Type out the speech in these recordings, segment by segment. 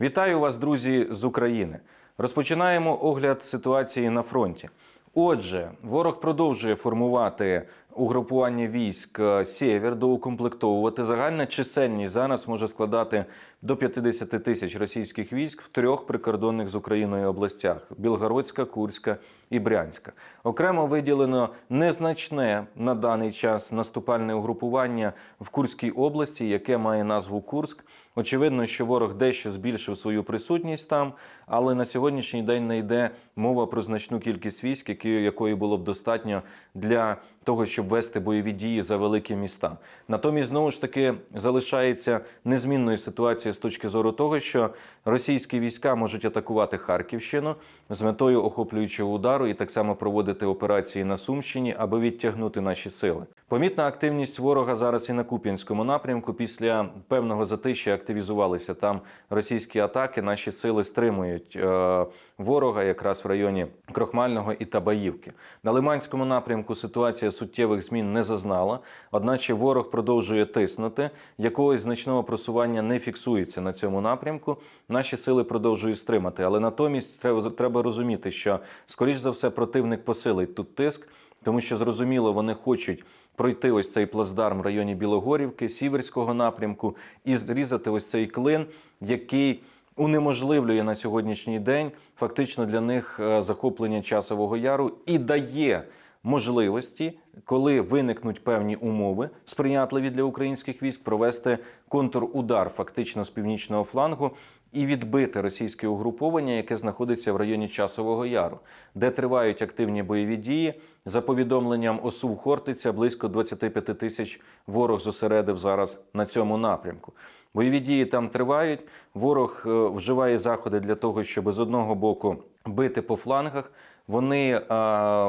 Вітаю вас, друзі, з України. Розпочинаємо огляд ситуації на фронті. Отже, ворог продовжує формувати угрупування військ е, Сєвєр, доукомплектовувати. Загальна чисельність зараз може складати до 50 тисяч російських військ в трьох прикордонних з Україною областях: Білгородська, Курська і Брянська. Окремо виділено незначне на даний час наступальне угрупування в Курській області, яке має назву Курськ. Очевидно, що ворог дещо збільшив свою присутність там, але на сьогоднішній день не йде мова про значну кількість військ, якої було б достатньо для того, щоб вести бойові дії за великі міста. Натомість, знову ж таки, залишається незмінною ситуація з точки зору того, що російські війська можуть атакувати Харківщину з метою охоплюючого удару і так само проводити операції на Сумщині, аби відтягнути наші сили. Помітна активність ворога зараз і на Куп'янському напрямку. Після певного затища активізувалися там російські атаки. Наші сили стримують е, ворога якраз в районі Крохмального і Табаївки. На Лиманському напрямку ситуація суттєвих змін не зазнала, одначе ворог продовжує тиснути. Якогось значного просування не фіксується на цьому напрямку. Наші сили продовжують стримати. Але натомість треба, треба розуміти, що скоріш за все противник посилить тут тиск, тому що зрозуміло, вони хочуть пройти ось цей плацдарм в районі Білогорівки, Сіверського напрямку і зрізати ось цей клин, який унеможливлює на сьогоднішній день фактично для них е, захоплення часового яру і дає можливості, коли виникнуть певні умови, сприятливі для українських військ, провести контрудар фактично з північного флангу і відбити російське угруповання, яке знаходиться в районі Часового Яру, де тривають активні бойові дії. За повідомленням ОСУ Хортиця, близько 25 тисяч ворог зосередив зараз на цьому напрямку. Бойові дії там тривають. Ворог е, вживає заходи для того, щоб з одного боку бити по флангах. Вони е,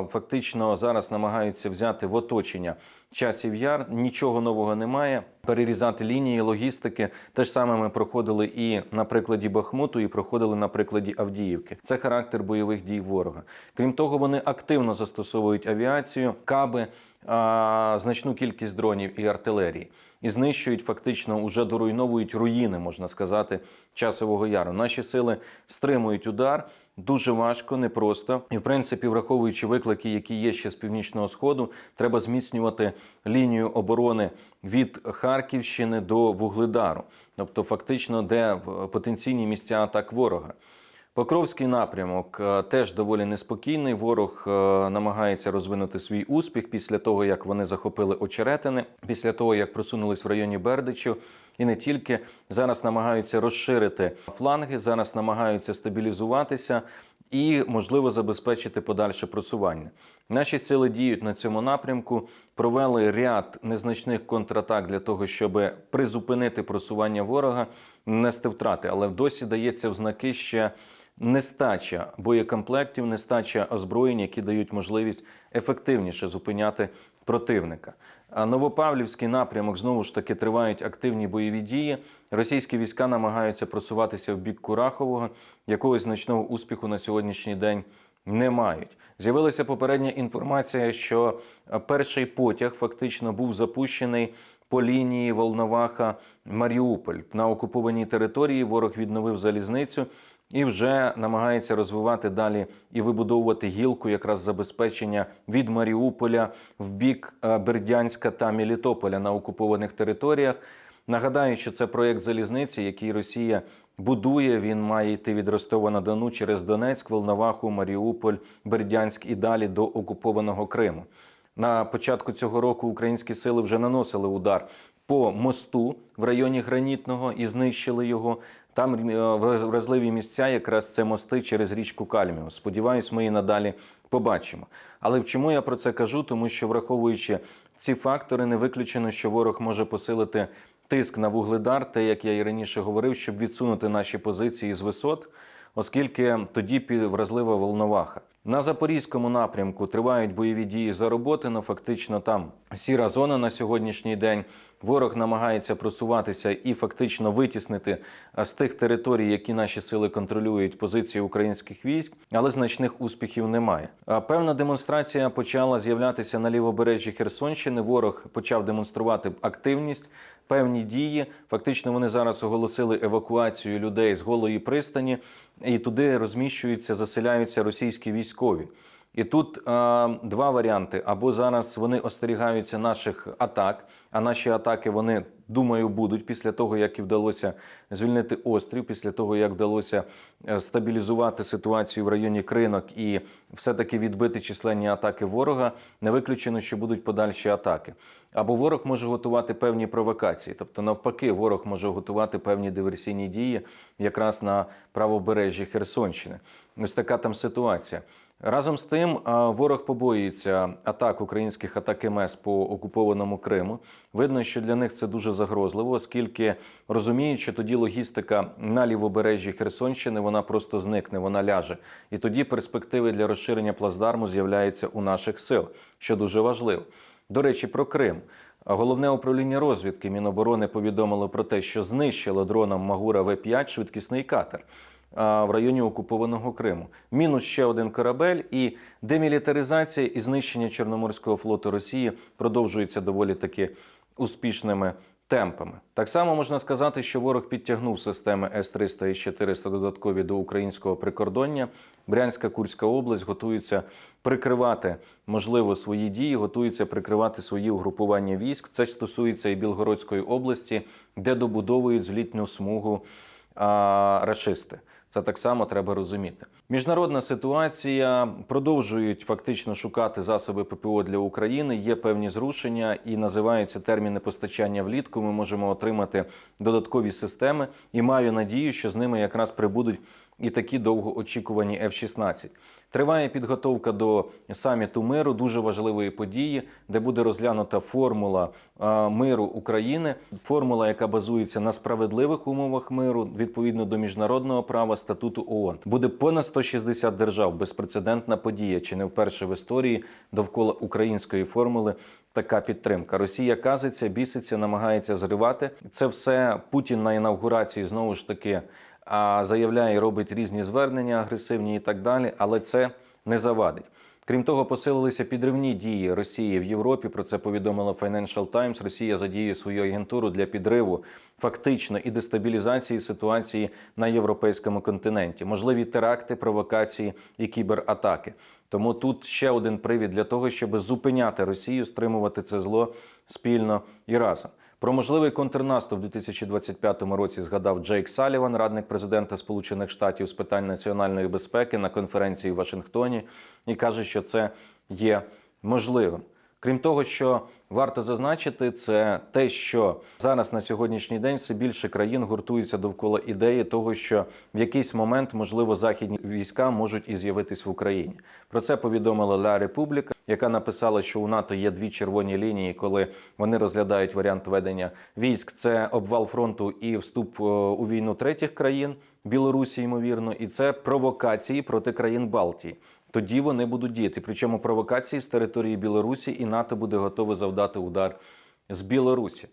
фактично зараз намагаються взяти в оточення часів яр. Нічого нового немає. Перерізати лінії логістики. Те ж саме ми проходили і на прикладі Бахмуту, і проходили на прикладі Авдіївки. Це характер бойових дій ворога. Крім того, вони активно застосовують авіацію, каби, а, значну кількість дронів і артилерії. І знищують фактично уже доруйновують руїни, можна сказати, часового яру. Наші сили стримують удар дуже важко, непросто. І в принципі, враховуючи виклики, які є ще з північного сходу, треба зміцнювати лінію оборони від Харківщини до Вугледару, тобто фактично, де е, потенційні місця атак ворога. Покровський напрямок е, теж доволі неспокійний. Ворог е, намагається розвинути свій успіх після того, як вони захопили очеретини, після того як просунулись в районі Бердичів. І не тільки зараз намагаються розширити фланги, зараз намагаються стабілізуватися і, можливо, забезпечити подальше просування. Наші сили діють на цьому напрямку, провели ряд незначних контратак для того, щоб призупинити просування ворога, нести втрати, але досі дається в знаки ще нестача боєкомплектів, нестача озброєнь, які дають можливість ефективніше зупиняти противника. А Новопавлівський напрямок знову ж таки тривають активні бойові дії. Російські війська намагаються просуватися в бік Курахового. Якогось значного успіху на сьогоднішній день не мають. З'явилася попередня інформація, що перший потяг фактично був запущений по лінії Волноваха Маріуполь на окупованій території. Ворог відновив залізницю і вже намагається розвивати далі і вибудовувати гілку якраз забезпечення від Маріуполя в бік е, Бердянська та Мелітополя на окупованих територіях. Нагадаю, що це проєкт залізниці, який Росія будує. Він має йти від Ростова на Дону через Донецьк, Волноваху, Маріуполь, Бердянськ і далі до окупованого Криму. На початку цього року українські сили вже наносили удар по мосту в районі Гранітного і знищили його. Там е, вразливі місця, якраз це мости через річку Кальміус. Сподіваюсь, ми і надалі побачимо. Але чому я про це кажу? Тому що, враховуючи ці фактори, не виключено, що ворог може посилити тиск на вугледар, те, як я і раніше говорив, щоб відсунути наші позиції з висот, оскільки тоді вразлива волноваха. На запорізькому напрямку тривають бойові дії за роботи, але фактично там сіра зона на сьогоднішній день. Ворог намагається просуватися і фактично витіснити з тих територій, які наші сили контролюють позиції українських військ, але значних успіхів немає. А, Певна демонстрація почала з'являтися на лівобережжі Херсонщини. Ворог почав демонструвати активність, певні дії. Фактично, вони зараз оголосили евакуацію людей з голої пристані, і туди розміщуються, заселяються російські військові. І тут е, два варіанти: або зараз вони остерігаються наших атак, а наші атаки вони думаю будуть після того, як і вдалося звільнити острів, після того як вдалося е, стабілізувати ситуацію в районі кринок і все-таки відбити численні атаки ворога. Не виключено, що будуть подальші атаки. Або ворог може готувати певні провокації, тобто навпаки, ворог може готувати певні диверсійні дії якраз на правобережжі Херсонщини. Ось така там ситуація. Разом з тим, ворог побоюється атак українських атак МС по окупованому Криму. Видно, що для них це дуже загрозливо, оскільки розуміють, що тоді логістика на лівобережжі Херсонщини вона просто зникне, вона ляже. І тоді перспективи для розширення плацдарму з'являються у наших сил, що дуже важливо. До речі, про Крим. Головне управління розвідки Міноборони повідомило про те, що знищило дроном Магура В-5 швидкісний катер в районі окупованого Криму. Мінус ще один корабель, і демілітаризація і знищення Чорноморського флоту Росії продовжується доволі таки успішними темпами. Так само можна сказати, що ворог підтягнув системи С-300 і С-400 додаткові до українського прикордоння. Брянська Курська область готується прикривати, можливо, свої дії, готується прикривати свої угрупування військ. Це стосується і Білгородської області, де добудовують злітню смугу рашисти. Це так само треба розуміти. Міжнародна ситуація продовжують фактично шукати засоби ППО для України. Є певні зрушення і називаються терміни постачання влітку. Ми можемо отримати додаткові системи, і маю надію, що з ними якраз прибудуть і такі довгоочікувані F-16. Триває підготовка до саміту миру, дуже важливої події, де буде розглянута формула миру України, формула, яка базується на справедливих умовах миру, відповідно до міжнародного права статуту ООН. Буде понад 160 держав. Безпрецедентна подія, чи не вперше в історії довкола української формули. Така підтримка. Росія казиться, біситься, намагається зривати це все. Путін на інавгурації знову ж таки заявляє, і робить різні звернення агресивні і так далі, але це не завадить. Крім того, посилилися підривні дії Росії в Європі. Про це повідомила Financial Times. Росія задіює свою агентуру для підриву фактично і дестабілізації ситуації на європейському континенті. Можливі теракти, провокації і кібератаки. Тому тут ще один привід для того, щоб зупиняти Росію, стримувати це зло спільно і разом. Про можливий контрнаступ у 2025 році згадав Джейк Саліван, радник президента Сполучених Штатів з питань національної безпеки на конференції в Вашингтоні, і каже, що це є можливим. Крім того, що варто зазначити, це те, що зараз на сьогоднішній день все більше країн гуртуються довкола ідеї того, що в якийсь момент можливо західні війська можуть і з'явитись в Україні. Про це повідомила Ла Републіка, яка написала, що у НАТО є дві червоні лінії, коли вони розглядають варіант ведення військ. Це обвал фронту і вступ е, у війну третіх країн Білорусі, ймовірно, і це провокації проти країн Балтії. Тоді вони будуть діяти. Причому провокації з території Білорусі і НАТО буде готове завдати удар з Білорусі.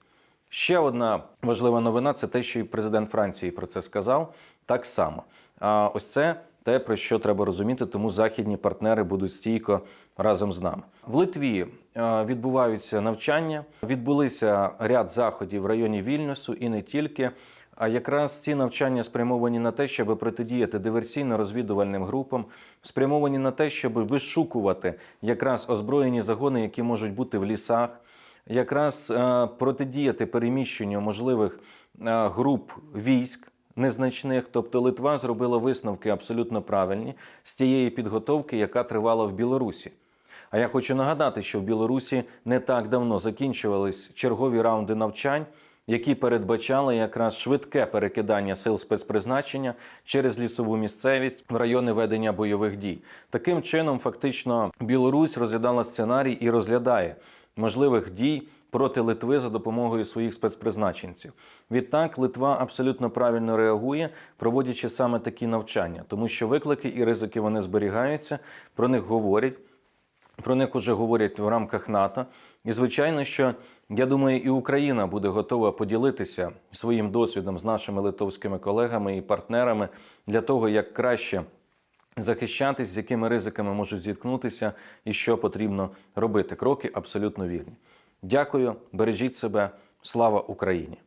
Ще одна важлива новина це те, що і президент Франції про це сказав так само. А ось це те, про що треба розуміти, тому західні партнери будуть стійко разом з нами. В Литві е, відбуваються навчання, відбулися ряд заходів в районі Вільнюсу і не тільки. А якраз ці навчання спрямовані на те, щоб протидіяти диверсійно-розвідувальним групам, спрямовані на те, щоб вишукувати якраз озброєні загони, які можуть бути в лісах, якраз е, протидіяти переміщенню можливих е, груп військ. Незначних, тобто Литва зробила висновки абсолютно правильні з тієї підготовки, яка тривала в Білорусі. А я хочу нагадати, що в Білорусі не так давно закінчувались чергові раунди навчань, які передбачали якраз швидке перекидання сил спецпризначення через лісову місцевість в райони ведення бойових дій. Таким чином, фактично, Білорусь розглядала сценарій і розглядає можливих дій проти Литви за допомогою своїх спецпризначенців. Відтак, Литва абсолютно правильно реагує, проводячи саме такі навчання, тому що виклики і ризики вони зберігаються, про них говорять. Про них уже говорять в рамках НАТО. І звичайно, що я думаю, і Україна буде готова поділитися своїм досвідом з нашими литовськими колегами і партнерами для того, як краще захищатись, з якими ризиками можуть зіткнутися і що потрібно робити. Кроки абсолютно вірні. Дякую, бережіть себе. Слава Україні!